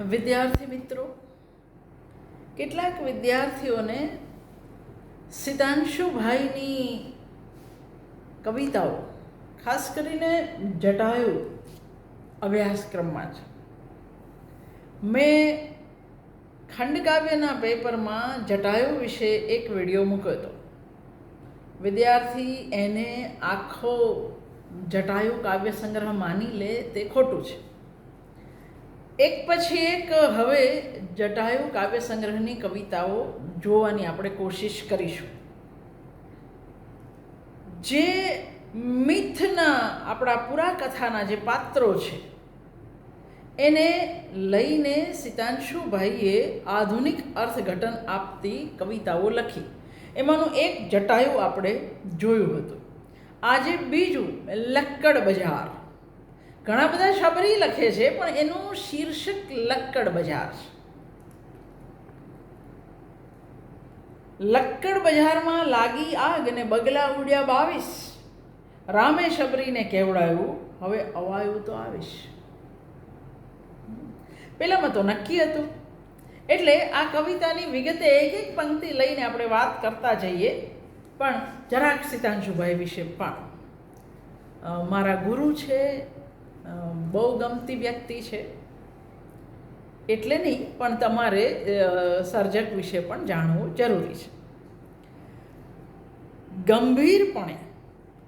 વિદ્યાર્થી મિત્રો, કેટલાક વિદ્યાર્થીઓને સિતાંશુભાઈની કવિતાઓ, ખાસ કરીને જટાયુ અભ્યાસક્રમમાં છે. મેં ખંડકાવ્યના પેપરમાં જટાયુ વિશે એક વીડિયો મૂક્યો હતો. વિદ્યાર્થી એને આખો જટાયુ કાવ્ય સંગ્રહ માની લે તે ખોટું છે. એક પછી એક હવે જટાયુ કાવ્ય સંગ્રહની કવિતાઓ જોવાની આપણે કોશિશ કરીશું. જે મિથના આપણા પુરાકથાના જે પાત્રો છે, એને લઈને સિતાંશુભાઈએ આધુનિક અર્થઘટન આપતી કવિતાઓ લખી. એમાંનું એક જટાયુ આપણે જોયું હતું. આજે બીજું લક્કડ બજાર. ઘણા બધા શબરી લખે છે, પણ એનું શીર્ષક લક્કડ બજાર છે. લક્કડ બજારમાં લાગી આગ અને બગલા ઉડ્યા બાવીસ. રામે શબરીને કેવડાયું હવે અવાયું તો આવીશ. પહેલામાં તો નક્કી હતું. એટલે આ કવિતાની વિગતે એક એક પંક્તિ લઈને આપણે વાત કરતા જઈએ. પણ જરાક સીતાંશુભાઈ વિશે પણ. મારા ગુરુ છે બહુ ગમતી વ્યક્તિ છે. એટલે નહીં, પણ તમારે સર્જક વિશે પણ જાણવું જરૂરી છે. ગંભીરપણે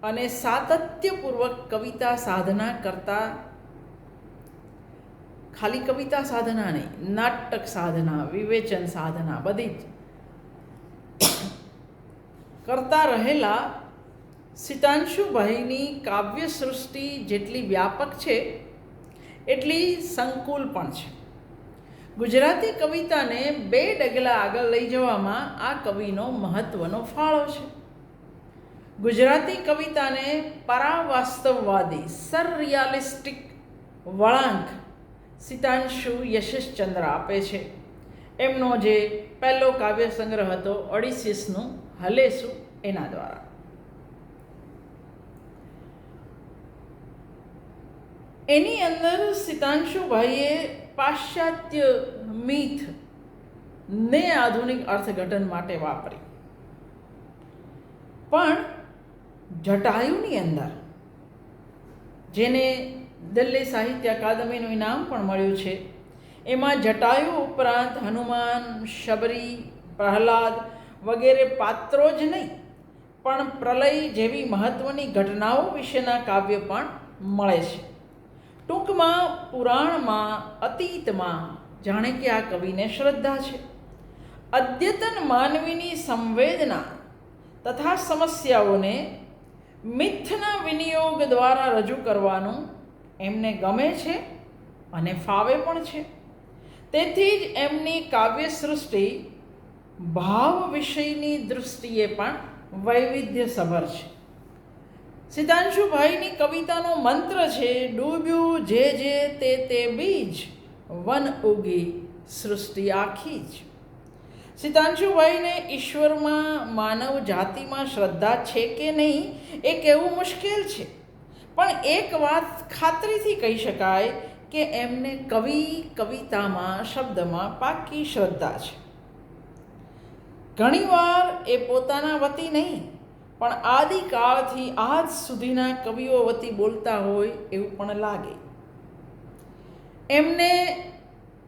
અને સાતત્યપૂર્વક કવિતા સાધના કરતા, ખાલી કવિતા સાધના નહીં, નાટક સાધના, વિવેચન સાધના બધી જ કરતા રહેલા સિતાંશુભાઈની કાવ્ય સૃષ્ટિ જેટલી વ્યાપક છે, એટલી સંકુલ પણ છે. ગુજરાતી કવિતાને બે ડગલા આગળ લઈ જવામાં આ કવિનો મહત્વનો ફાળો છે. ગુજરાતી કવિતાને પરાવાસ્તવવાદી સર રિયાલિસ્ટિક વળાંક સિતાંશુ યશેશચંદ્ર આપે છે. એમનો જે પહેલો કાવ્ય સંગ્રહ હતો ઓડિસિસનું હલેસુ એના દ્વારા. એની અંદર સિતાંશુભાઈએ પાશ્ચાત્ય મીથ ને આધુનિક અર્થઘટન માટે વાપરી. પણ જટાયુની અંદર, જેને દિલ્હી સાહિત્ય અકાદમીનું ઇનામ પણ મળ્યું છે, એમાં જટાયુ ઉપરાંત હનુમાન, શબરી, પ્રહલાદ વગેરે પાત્રો જ નહીં, પણ પ્રલય જેવી મહત્ત્વની ઘટનાઓ વિશેના કાવ્ય પણ મળે છે. ટૂંકમાં પુરાણમાં, અતીતમાં જાણે કે આ કવિને શ્રદ્ધા છે. અદ્યતન માનવીની સંવેદના તથા સમસ્યાઓને મિથના વિનિયોગ દ્વારા રજૂ કરવાનું એમને ગમે છે અને ફાવે પણ છે. તેથી જ એમની કાવ્ય સૃષ્ટિ ભાવ વિષયની દૃષ્ટિએ પણ વૈવિધ્યસભર છે. સિતાંશુભાઈની કવિતાનો મંત્ર છે, ડૂબ્યું જે જે તે તે બીજ, વન ઉગી સૃષ્ટિ આખી જ. સિદ્ધાંશુભાઈને ઈશ્વરમાં માનવ જાતિમાં શ્રદ્ધા છે કે નહીં, એ કહેવું મુશ્કેલ છે. પણ એક વાત ખાતરીથી કહી શકાય કે એમને કવિ કવિતામાં, શબ્દમાં પાકી શ્રદ્ધા છે. ઘણીવાર એ પોતાના વતી નહીં પણ આદિકાળથી આજ સુધીના કવિઓ વતી બોલતા હોય એવું પણ લાગે. એમને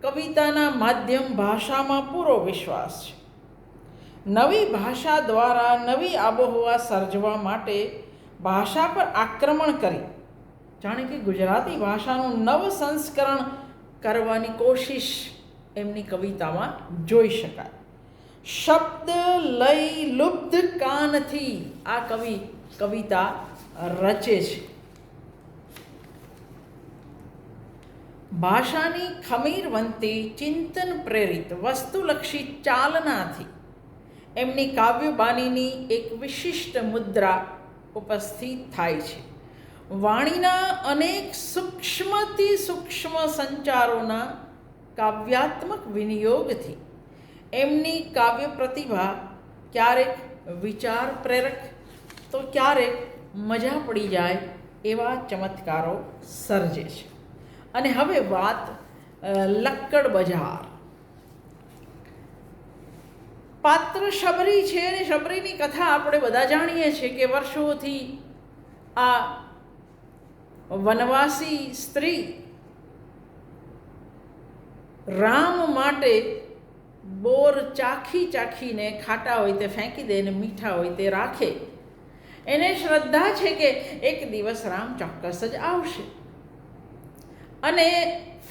કવિતાના માધ્યમ ભાષામાં પૂરો વિશ્વાસ છે. નવી ભાષા દ્વારા નવી આબોહવા સર્જવા માટે ભાષા પર આક્રમણ કરી. જાણે કે ગુજરાતી ભાષાનું નવ સંસ્કરણ કરવાની કોશિશ એમની કવિતામાં જોઈ શકાય. શબ્દ લઈ લુબ્ધ કાનથી આ કવિ, કવિતા રચે છે. ભાષાની ખમીરવંતી ચિંતન પ્રેરિત, વસ્તુલક્ષી ચાલનાથી. એમની કાવ્યબાનીની એક વિશિષ્ટ મુદ્રા ઉપસ્થિત થાય છે. વાણીના અનેક સૂક્ષ્મથી સૂક્ષ્મ સંચારોના કાવ્યાત્મક વિનિયોગથી. એમની કાવ્ય પ્રતિભા ક્યારેક વિચાર પ્રેરક? તો ક્યારેક મજા પડી જાય એવા ચમત્કારો સર્જે છે. અને હવે વાત લક્કડ બજાર. પાત્ર શબરી છે અને શબરીની કથા આપણે બધા જાણીએ છીએ કે વર્ષોથી આ વનવાસી સ્ત્રી રામ માટે બોર ચાખી ચાખીને ખાટા હોય તે ફેંકી દે ને મીઠા હોય તે રાખે. એને શ્રદ્ધા છે કે એક દિવસ રામ ચોક્કસ જ આવશે. અને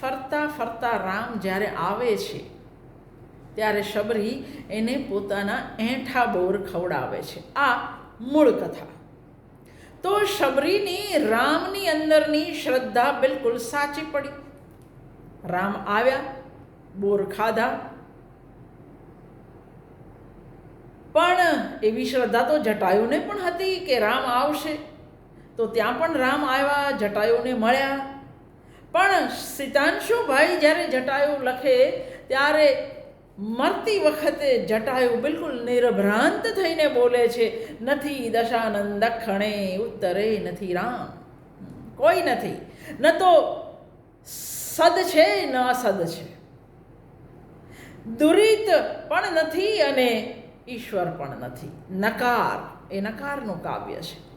ફરતા ફરતા રામ જ્યારે આવે છે, ત્યારે શબરી એને પોતાના એંઠા બોર ખવડાવે છે. આ મૂળ કથા. તો શબરીની, રામની અંદરની શ્રદ્ધા બિલકુલ સાચી પડી. રામ આવ્યા, બોર ખાધા પણ એવી શ્રદ્ધા તો જટાયુને પણ હતી કે રામ આવશે. તો ત્યાં પણ રામ આવ્યા, જટાયુને મળ્યા. પણ સીતાંશુભાઈ જ્યારે જટાયુ લખે, ત્યારે મરતી વખતે જટાયુ બિલકુલ નિર્ભ્રાંત થઈને બોલે છે, નથી દશાનંદ ખણે ઉત્તરે નથી રામ. કોઈ નથી. ન તો સદ છે, ન અસદ છે. દુરિત પણ નથી અને ઈશ્વર પણ નથી. નકાર, એ નકારનું કાવ્ય છે.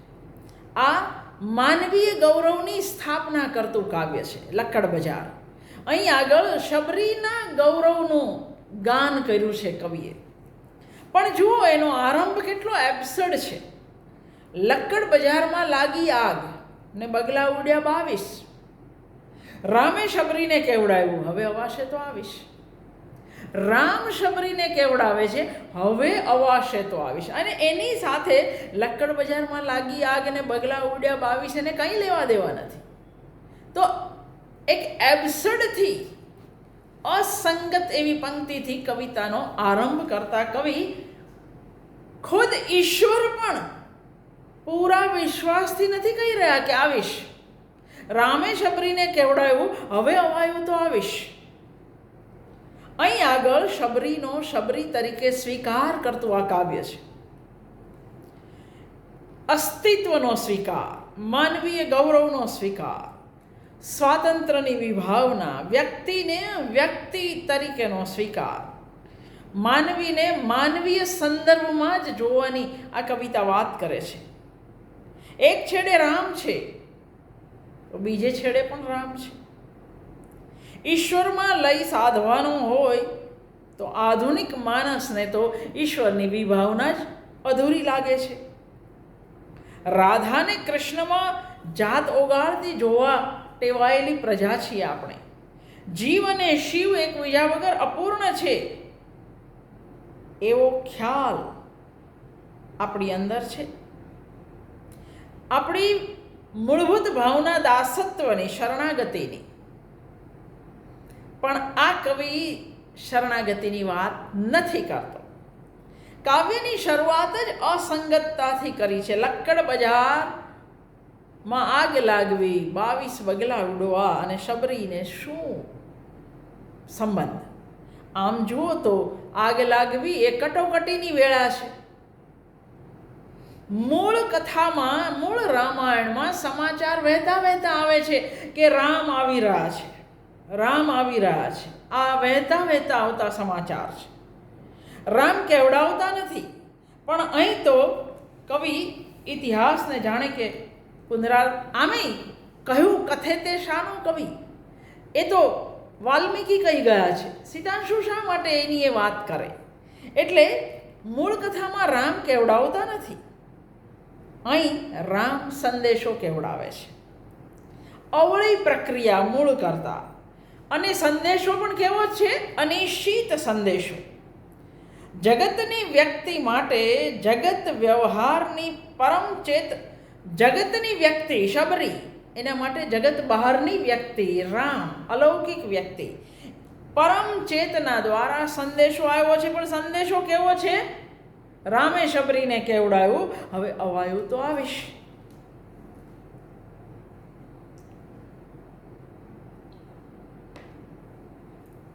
આ માનવીય ગૌરવની સ્થાપના કરતું કાવ્ય છે, લક્કડ બજાર. અહીં આગળ શબરીના ગૌરવનું ગાન કર્યું છે કવિએ. પણ જુઓ, એનો આરંભ કેટલો એબ્સર્ડ છે. લક્કડ બજારમાં લાગી આગ ને બગલા ઉડ્યા બાવીસ. રામે શબરીને કેવડાવ્યું? હવે અવાશે તો આવીશ. રામ શબરીને કેવડાવે છે? હવે અવાશે તો આવીશ. અને એની સાથે લક્કડ બજારમાં લાગી આગ અને બગલા ઉડ્યા બાવીશ એને કંઈ લેવા દેવા નથી. તો એક એબ્સર્ડથી અસંગત એવી પંક્તિથી કવિતાનો આરંભ કરતા કવિ ખુદ ઈશ્વર પણ પૂરા વિશ્વાસથી નથી કહી રહ્યા કે આવીશ. રામે શબરીને કેવડાવ્યું? હવે અવાયું તો આવીશ. અહીં આગળ શબરીનો શબરી તરીકે સ્વીકાર કરતું આ કાવ્ય છે. અસ્તિત્વનો સ્વીકાર, માનવીય ગૌરવનો સ્વીકાર, સ્વાતંત્ર્યની વિભાવના, વ્યક્તિને વ્યક્તિ તરીકેનો સ્વીકાર, માનવીને માનવીય સંદર્ભમાં જ જોવાની આ કવિતા વાત કરે છે. એક છેડે રામ છે બીજે છેડે પણ રામ છે. ઈશ્વરમાં લઈ સાધવાનું હોય, તો આધુનિક માણસને તો ઈશ્વરની વિભાવના જ અધૂરી લાગે છે. રાધાને કૃષ્ણમાં જાત ઓગાળતી જોવા ટેવાયેલી પ્રજા છીએ આપણે. જીવ અને શિવ એકબીજા વગર અપૂર્ણ છે. એવો ખ્યાલ આપણી અંદર છે. આપણી મૂળભૂત ભાવના દાસત્વની શરણાગતિની પણ આ કવિ શરણાગતિની વાત નથી કરતો. કાવ્યની શરૂઆત જ અસંગતતાથી કરી છે. લક્કડ બજારમાં આગ લાગવી, બાવીસ બગલા ઉડવા અને શબરીને શું સંબંધ? આમ જુઓ તો આગ લાગવી એ કટોકટીની વેળા છે. મૂળ કથામાં, મૂળ રામાયણમાં સમાચાર વહેતા વહેતા આવે છે કે રામ આવી રહ્યા છે. રામ આવી રહ્યા છે. આ વહેતા વહેતા આવતા સમાચાર છે. રામ કેવડાવતા નથી, પણ અહીં તો કવિ ઇતિહાસને જાણે કે પુનરા આમે કહ્યું કથે તે શાનો કવિ. એ તો વાલ્મીકી કહી ગયા છે. સીતાંશુ શા માટે એની એ વાત કરે? એટલે મૂળ કથામાં રામ કેવડાવતા નથી. અહીં રામ સંદેશો કેવડાવે છે. અવળી પ્રક્રિયા મૂળ કરતા અને સંદેશો પણ કેવો છે? અનિશ્ચિત સંદેશો. જગતની વ્યક્તિ માટે જગત વ્યવહારની પરમ ચેત જગતની વ્યક્તિ, શબરી, એના માટે જગત બહારની વ્યક્તિ, રામ, અલૌકિક વ્યક્તિ. પરમ ચેતના દ્વારા સંદેશો આવ્યો છે, પણ સંદેશો કેવો છે? રામે શબરીને કેવડાવ્યું હવે અવાયું તો આવીશ.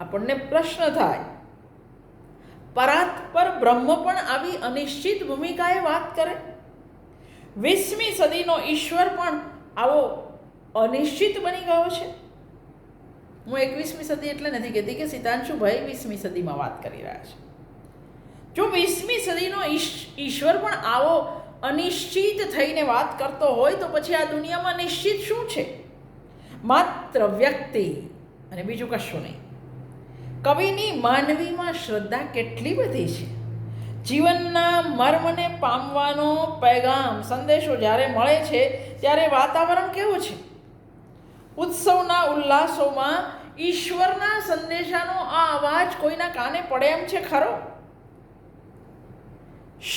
આપણને પ્રશ્ન થાય. પરાત પર બ્રહ્મ પણ આવી અનિશ્ચિત ભૂમિકાએ વાત કરે. વીસમી સદીનો ઈશ્વર પણ આવો અનિશ્ચિત બની ગયો છે. હું એકવીસમી સદી એટલે નથી કહેતી કે સિતાંશુભાઈ વીસમી સદીમાં વાત કરી રહ્યા છે. જો વીસમી સદીનો ઈશ્વર પણ આવો અનિશ્ચિત થઈને વાત કરતો હોય તો પછી આ દુનિયામાં નિશ્ચિત શું છે? માત્ર વ્યક્તિ અને બીજું કશું નહીં. કવિની માનવીમાં શ્રદ્ધા કેટલી બધી છે? જીવનના મર્મને પામવાનો પેગામ સંદેશો જ્યારે મળે છે, ત્યારે વાતાવરણ કેવું છે? ઉત્સવના ઉલ્લાસોમાં ઈશ્વરના સંદેશાનો આ અવાજ કોઈના કાને પડે એમ છે ખરો?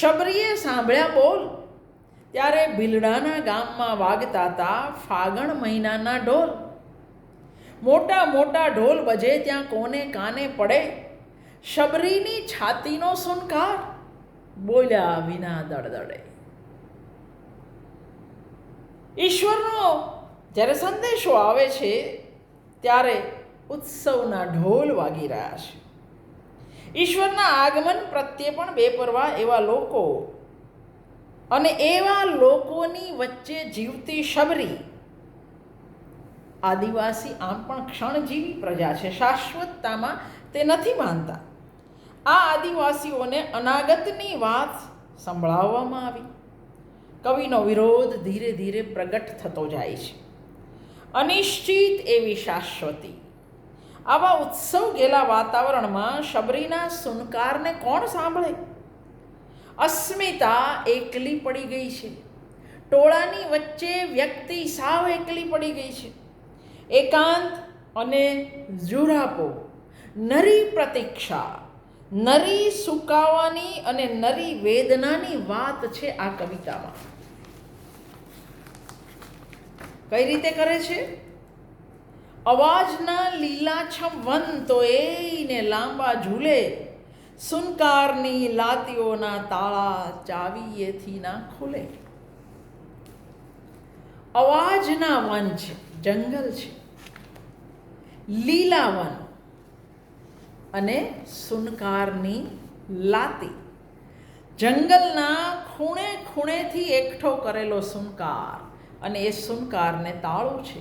શબરીએ સાંભળ્યા બોલ. ત્યારે ભીલડાના ગામમાં વાગતા હતા ફાગણ મહિનાના ઢોલ. મોટા મોટા ઢોલ બજે ત્યાં કોને કાને પડે? શબરીની છાતીનો સુનકાર? બોલ્યા વિના દળદળે. ઈશ્વરનો જ્યારે સંદેશો આવે છે, ત્યારે ઉત્સવના ઢોલ વાગી રહ્યા છે. ઈશ્વરના આગમન પ્રત્યે પણ બેપરવા એવા લોકો અને એવા લોકોની વચ્ચે જીવતી શબરી આદિવાસી આમ પણ ક્ષણજીવી પ્રજા છે. શાશ્વતતામાં તે નથી માનતા. આ આદિવાસીઓને અનાગતની વાત સંભળાવવામાં આવી. કવિનો વિરોધ ધીરે ધીરે પ્રગટ થતો જાય છે. અનિશ્ચિત એવી શાશ્વતી. આવા ઉત્સવ ગેલા વાતાવરણમાં શબરીના સુનકારને કોણ સાંભળે? અસ્મિતા એકલી પડી ગઈ છે. ટોળાની વચ્ચે વ્યક્તિ સાવ એકલી પડી ગઈ છે. એકાંત અને ઝુરાપો. નરી પ્રતીક્ષા. નરી સુકાવાની અને નરી વેદનાની વાત છે આ કવિતામાં. કઈ રીતે કરે છે? અવાજના લીલાછમ વન તો એને લાંબા ઝૂલે. સુનકારની લાતીઓના તાળા ચાવીએથી ના ખુલે. અવાજના વન છે જંગલ છે. લીલા વન અને સુનકારની લાતી. જંગલના ખૂણે ખૂણેથી એકઠો કરેલો સુનકાર અને એ સુનકારને તાળું છે.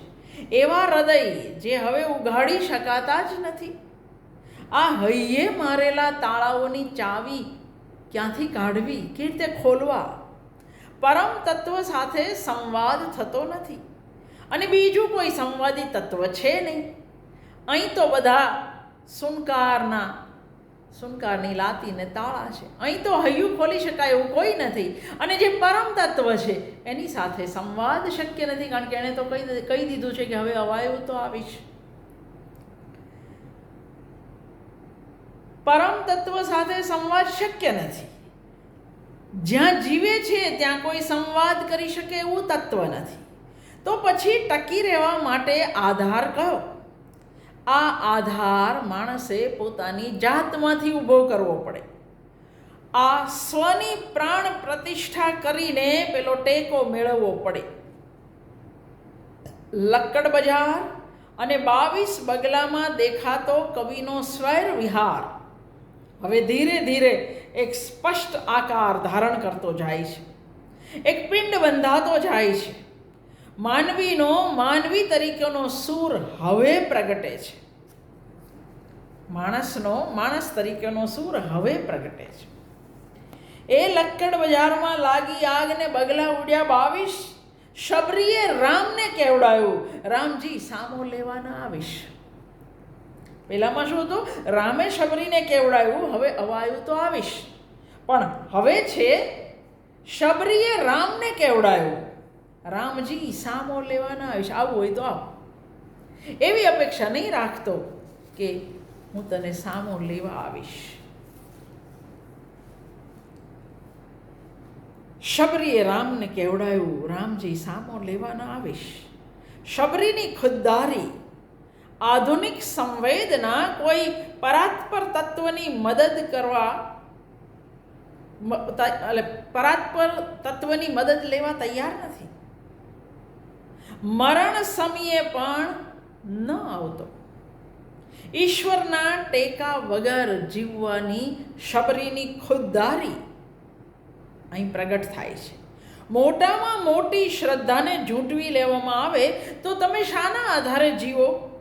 એવા હૃદય જે હવે ઉઘાડી શકાતા જ નથી. આ હૈયે મારેલા તાળાઓની ચાવી ક્યાંથી કાઢવી? કે રીતે ખોલવા? પરમ તત્વ સાથે સંવાદ થતો નથી. અને બીજું કોઈ સંવાદી તત્વ છે નહીં. અહીં તો બધા સુનકારના સુનકારની લાતીને તાળા છે. અહીં તો હૈયું ખોલી શકાય એવું કોઈ નથી. અને જે પરમ તત્વ છે, એની સાથે સંવાદ શક્ય નથી, કારણ કે એણે તો કહી કહી દીધું છે કે હવે અવાયું તો આવીશ પરમ તત્વ સાથે સંવાદ શક્ય નથી. જ્યાં જીવે છે, ત્યાં કોઈ સંવાદ કરી શકે એવું તત્વ નથી. તો પછી ટકી રહેવા માટે આધાર કયો આ આધાર માણસે પોતાની જાતમાંથી ઊભો કરવો પડે. આ સ્વની પ્રાણ પ્રતિષ્ઠા કરીને પેલો ટેકો મેળવવો પડે. લક્કડ બજાર અને બાવીસ બગલામાં દેખાતો કવિનો સ્વૈર વિહાર. હવે ધીરે ધીરે એક સ્પષ્ટ આકાર ધારણ કરતો જાય છે. એક પિંડ બંધાતો જાય છે. માનવીનો, માનવી તરીકેનો સૂર હવે પ્રગટે છે. માણસનો, માણસ તરીકેનો સૂર હવે પ્રગટે છે. એ લક્કડ બજારમાં લાગી આગને બગલા ઉડ્યા બાવીશ. શબરીએ રામને કેવડાયું? રામજી, સામો લેવાના આવીશ. પહેલાંમાં શું હતું? રામે શબરીને કેવડાયું, હવે અવાયું તો આવીશ. પણ હવે છે, શબરીએ રામને કેવડાયું? રામજી સામો લેવાના આવીશ? આવું હોય તો આવ. એવી અપેક્ષા નહીં રાખતો કે હું તને સામો લેવા આવીશ. શબરીએ રામને કેવડાયું, રામજી સામો લેવાના આવીશ? શબરીની ખુદદારી આધુનિક સંવેદના કોઈ પરાત્પર તત્વની મદદ કરવા એટલે પરાત્પર તત્વની મદદ લેવા તૈયાર નથી. મરણ સમયે પણ ન આવતો. ઈશ્વરના ટેકા વગર જીવવાની શબરીની ખુદદારી અહીં પ્રગટ થાય છે. મોટામાં મોટી શ્રદ્ધાને ઝૂંટવી લેવામાં આવે તો તમે શાના આધારે જીવો?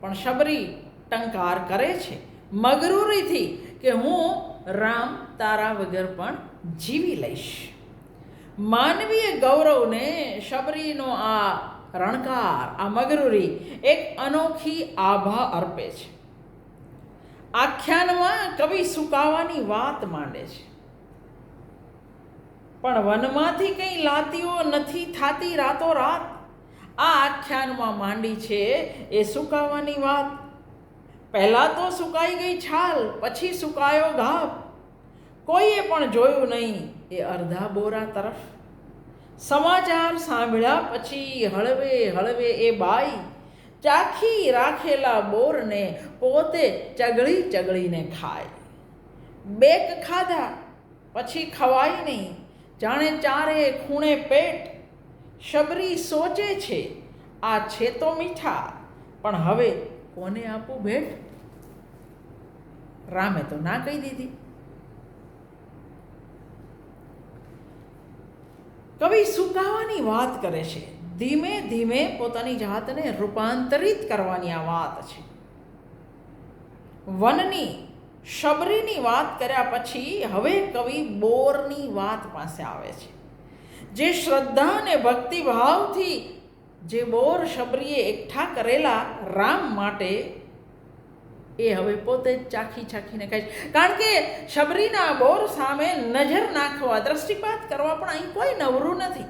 પણ શબરી ટંકાર કરે છે. મગરૂરીથી કે હું રામ તારા વગર પણ જીવી લઈશ. માનવીય ગૌરવને શબરીનો આ રણકાર, આ મગરૂરી એક અનોખી આભા અર્પે છે. આખ્યાનમાં કવિ સુકાવાની વાત માંડે છે. પણ વનમાંથી કંઈ લાતીઓ નથી થાતી રાતો રાત આ આખ્યાનમાં માંડી છે એ સુકાવાની વાત. પહેલાં તો સુકાઈ ગઈ છાલ, પછી સુકાયો ઘાપ. કોઈએ પણ જોયું નહીં એ અડધા બોરા તરફ. સમાચાર સાંભળ્યા પછી હળવે હળવે એ બાઈ ચાખી રાખેલા બોરને પોતે ચગળી ચગળીને ખાય. બેક ખાધા, પછી ખવાય નહીં. જાણે ચારે ખૂણે પેટ. શબરી સોચે છે, આ છે તો મીઠા, પણ હવે કોને આપું ભેટ? રામે તો ના કહી દીધી. કવિ સુકાવાની વાત કરે છે. ધીમે ધીમે પોતાની જાતને રૂપાંતરિત કરવાની આ વાત છે. વનની, શબરીની વાત કર્યા પછી હવે કવિ બોરની વાત પાસે આવે છે. જે શ્રદ્ધા અને ભક્તિભાવથી જે બોર, શબરીએ એકઠા કરેલા રામ માટે એ હવે પોતે જ ચાખી ચાખીને કહે છે. કારણ કે શબરીના બોર સામે નજર નાખવા, દ્રષ્ટિપાત કરવા પણ અહીં કોઈ નવરું નથી.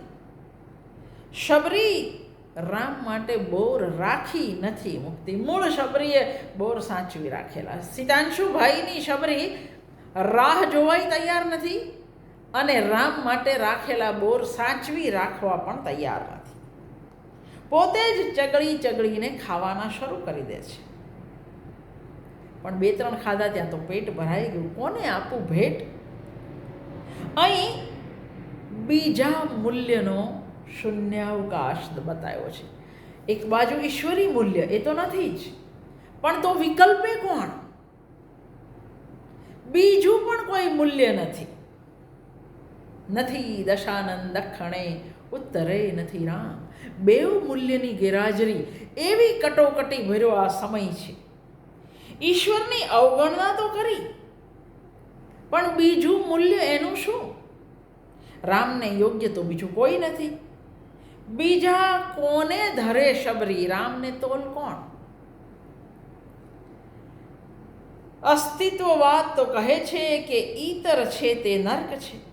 શબરી રામ માટે બોર રાખી નથી મુક્તિ. મૂળ શબરીએ બોર સાચવી રાખેલા. સીતાંશુભાઈની શબરી રાહ જોવાય તૈયાર નથી અને રામ માટે રાખેલા બોર સાચવી રાખવા પણ તૈયાર નથી. પોતે જ ચગળી ચગળીને ખાવાના શરૂ કરી દે છે. પણ બે ત્રણ ખાધા ત્યાં તો પેટ ભરાઈ ગયું. કોને આપું ભેટ? અહીં બીજા મૂલ્યનો શૂન્યાવકાશ બતાવ્યો છે. એક બાજુ ઈશ્વરી મૂલ્ય, એ તો નથી જ. પણ તો વિકલ્પે કોણ? બીજું પણ કોઈ મૂલ્ય નથી. નથી દશાનંદ દક્ષણે ઉત્તરે નથી રામ. બેવ મૂલ્યની ગેરહાજરી, એવી કટોકટી ભર્યો આ સમય છે. ઈશ્વરની અવગણના તો કરી. પણ બીજું મૂલ્ય એનું શું? રામને યોગ્ય તો બીજું કોઈ નથી. બીજા કોને ધરે શબરી? રામને તોલ કોણ? અસ્તિત્વવાદ તો કહે છે કે ઈતર છે તે નર્ક છે.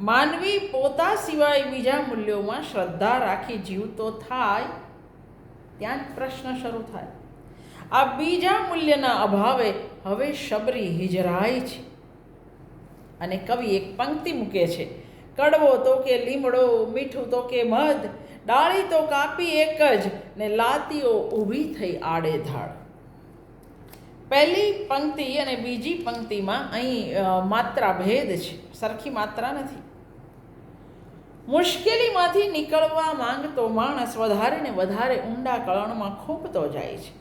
માનવી પોતા સિવાય બીજા મૂલ્યોમાં શ્રદ્ધા રાખી જીવતો થાય, ત્યાં જ પ્રશ્ન શરૂ થાય. આ બીજા મૂલ્યના અભાવે હવે શબરી હિજરાય છે. અને કવિ એક પંક્તિ મૂકે છે, કડવો તો કે લીમડો, મીઠું તો કે મધ, ડાળી તો કાપી એક જ, ને લાતીઓ ઊભી થઈ આડેધાડ પહેલી પંક્તિ અને બીજી પંક્તિમાં અહીં માત્રા ભેદ છે, સરખી માત્રા નથી. મુશ્કેલીમાંથી નીકળવા માંગતો માણસ વધારે ને વધારે ઊંડા કળણમાં ખૂંપતો જાય છે.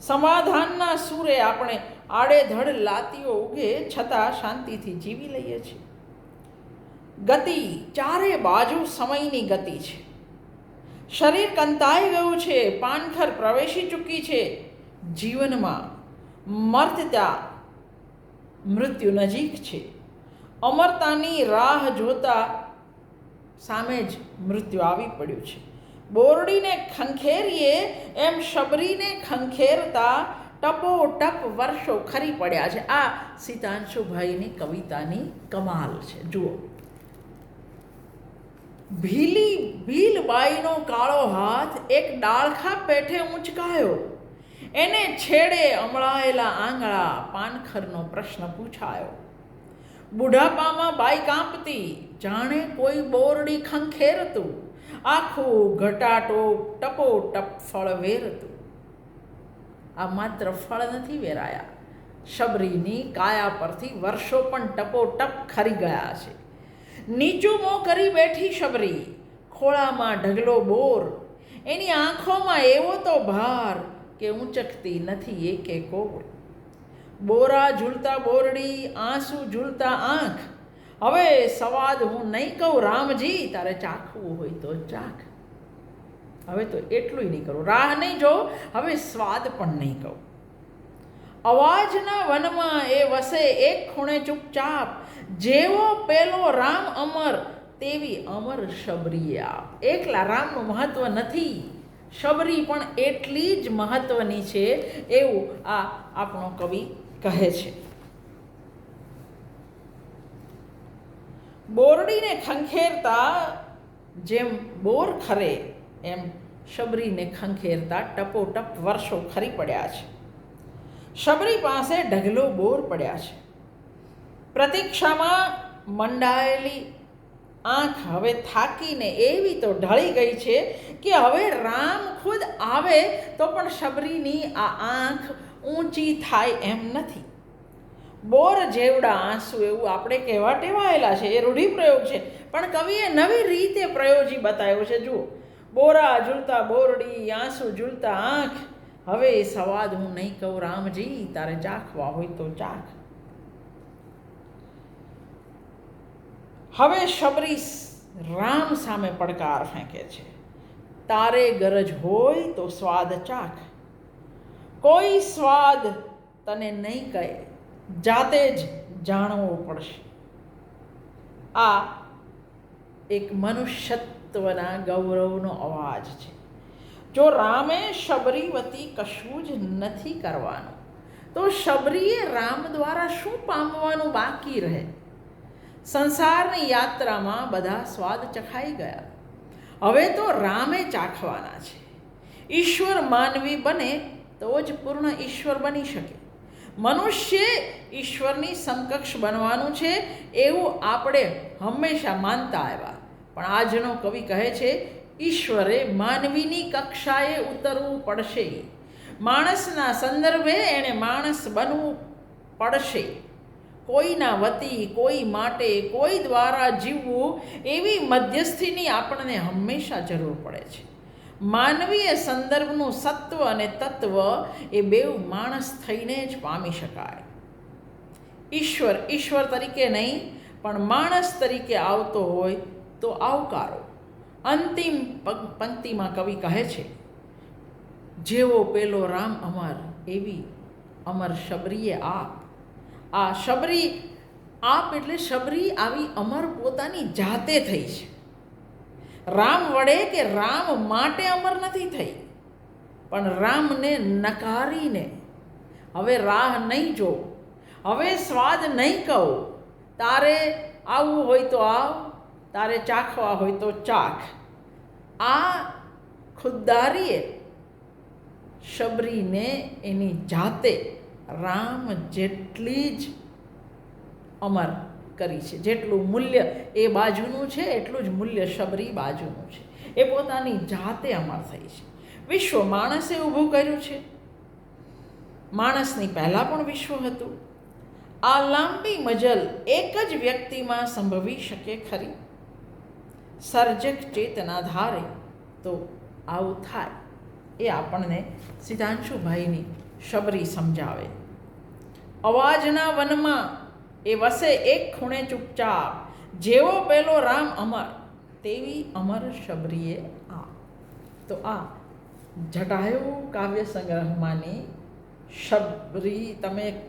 સમાધાનના સૂરે આપણે આડેધડ લાતીઓ ઉગે છતાં શાંતિથી જીવી લઈએ છીએ. ગતિ ચારે બાજુ સમયની ગતિ છે. શરીર કંતાઈ ગયું છે, પાનખર પ્રવેશી ચૂકી છે. જીવનમાં મર્તતા મૃત્યુ નજીક છે. અમરતાની રાહ જોતા સામે જ મૃત્યુ આવી પડ્યું છે. બોરડીને ખંખેરીએ, એમ શબરીને ખંખેરતા ટપોટપ વર્ષો ખરી પડ્યા છે. આ સીતાંશુભાઈની કવિતાની કમાલ છે. જુઓ. ભીલી ભીલબાઈનો કાળો હાથ એક ડાળખા પેઠે ઊંચકાયો. એને છેડે અમળાયેલા આંગળા પાનખરનો પ્રશ્ન પૂછાયો. બુઢાપામાં બાઈ કાંપતી, જાણે કોઈ બોરડી ખંખેરતું. આખું ઘટાટોપ ટપોટપ ફળ વેરતું. આ માત્ર ફળ નથી વેરાયા. શબરીની કાયા પરથી વર્ષો પણ ટપોટપ ખરી ગયા છે. નીચું મોં કરી બેઠી શબરી, ખોળામાં ઢગલો બોર. એની આંખોમાં એવો તો ભાર કે ઊંચકતી નથી એકે કોર. બોરા ઝૂલતા બોરડી, આંસુ ઝૂલતા આંખ. હવે સવાદ હું નહીં કહું, રામજી, તારે ચાખવું હોય તો ચાખ. હવે તો એટલું નહીં કરું. રાહ નહીં જો, હવે સ્વાદ પણ નહીં કહું. અવાજના વનમાં એ વસે એક ખૂણે ચૂપચાપ, જેવો પેલો રામ અમર, તેવી અમર શબરી આપ. એકલા રામનું મહત્વ નથી. શબરી પણ એટલી જ મહત્વની છે એવું આ આપણો કવિ કહે છે. બોરડીને ખંખેરતા જેમ બોર ખરે, એમ શબરીને ખંખેરતા ટપોટપ વર્ષો ખરી પડ્યા છે. શબરી પાસે ઢગલો બોર પડ્યા છે. પ્રતીક્ષામાં મંડાયેલી આંખ હવે થાકીને એવી તો ઢળી ગઈ છે કે હવે રામ ખુદ આવે તો પણ શબરીની આ આંખ ઊંચી થાય એમ નથી. બોર જેવડા આંસુ એવું આપણે કહેવા ટેવાયેલા છે, એ રૂઢિપ્રયોગ છે. પણ કવિએ નવી રીતે પ્રયોજી બતાવ્યો છે, જુઓ. બોરા ઝૂલતા બોરડી, આંસુ ઝૂલતા આંખ. હવે સવાદ હું નહીં કહું, રામજી, તારે ચાખવા હોય તો ચાખ. હવે શબરી રામ સામે પડકાર ફેંકે છે. તારે ગરજ હોય તો સ્વાદ ચાખ. કોઈ સ્વાદ તને નહીં કહે જાતે જ જાણવો પડશે. આ એક મનુષ્યત્વના ગૌરવનો અવાજ છે. જો રામે શબરીવતી કશું જ નથી કરવાનું, તો શબરીએ રામ દ્વારા શું પામવાનું બાકી રહે? સંસારની યાત્રામાં બધા સ્વાદ ચખાઈ ગયા. હવે તો રામે ચાખવાના છે. ઈશ્વર માનવી બને તો જ પૂર્ણ ઈશ્વર બની શકે. મનુષ્ય ઈશ્વરની સમકક્ષ બનવાનું છે એવું આપણે હંમેશા માનતા આવ્યા. પણ આજનો કવિ કહે છે, ઈશ્વરે માનવીની કક્ષાએ ઉતરવું પડશે. માણસના સંદર્ભે એણે માણસ બનવું પડશે. કોઈના વતી, કોઈ માટે, કોઈ દ્વારા જીવવું એવી મધ્યસ્થીની આપણને હંમેશા જરૂર પડે છે. માનવીય સંદર્ભનું સત્વ અને તત્વ એ બેવ માણસ થઈને જ પામી શકાય. ઈશ્વર ઈશ્વર તરીકે નહીં, પણ માણસ તરીકે આવતો હોય તો આવકારો. અંતિમ પંક્તિમાં કવિ કહે છે, જેવો પેલો રામ અમર, એવી અમર શબરીએ આપ. આ શબરી, આપ એટલે શબરી આવી અમર પોતાની જાતે થઈ છે. રામ વડે કે રામ માટે અમર નથી થઈ. પણ રામને નકારીને, હવે રાહ નહીં જો, હવે સ્વાદ નહીં કહો. તારે આવવું હોય તો આવ, તારે ચાખવા હોય તો ચાખ. આ ખુદદારીએ શબરીને એની જાતે રામ જેટલી જ અમર કરી છે. જેટલું મૂલ્ય એ બાજુનું છે, એટલું જ મૂલ્ય શબરી બાજુનું છે. એ પોતાની જાતે અમર થઈ છે. વિશ્વ માણસે ઊભું કર્યું છે. માણસની પહેલાં પણ વિશ્વ હતું. આ લાંબી મજલ એક જ વ્યક્તિમાં સંભવી શકે ખરી? સર્જક ચેતના ધારે તો આવું થાય એ આપણને સિદ્ધાંશુભાઈની શબરી સમજાવે. અવાજના વનમાં એ વસે એક ખૂણે ચૂપચાપ. જેવો પેલો રામ અમર, તેવી અમર શબરીએ આ. તો આ જટાયુ કાવ્ય સંગ્રહમાંની શબરી તમે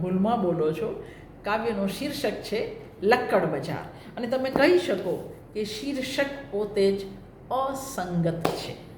ભૂલમાં બોલો છો. કાવ્યનું શીર્ષક છે લક્કડ બજાર. અને તમે કહી શકો કે શીર્ષક પોતે જ અસંગત છે.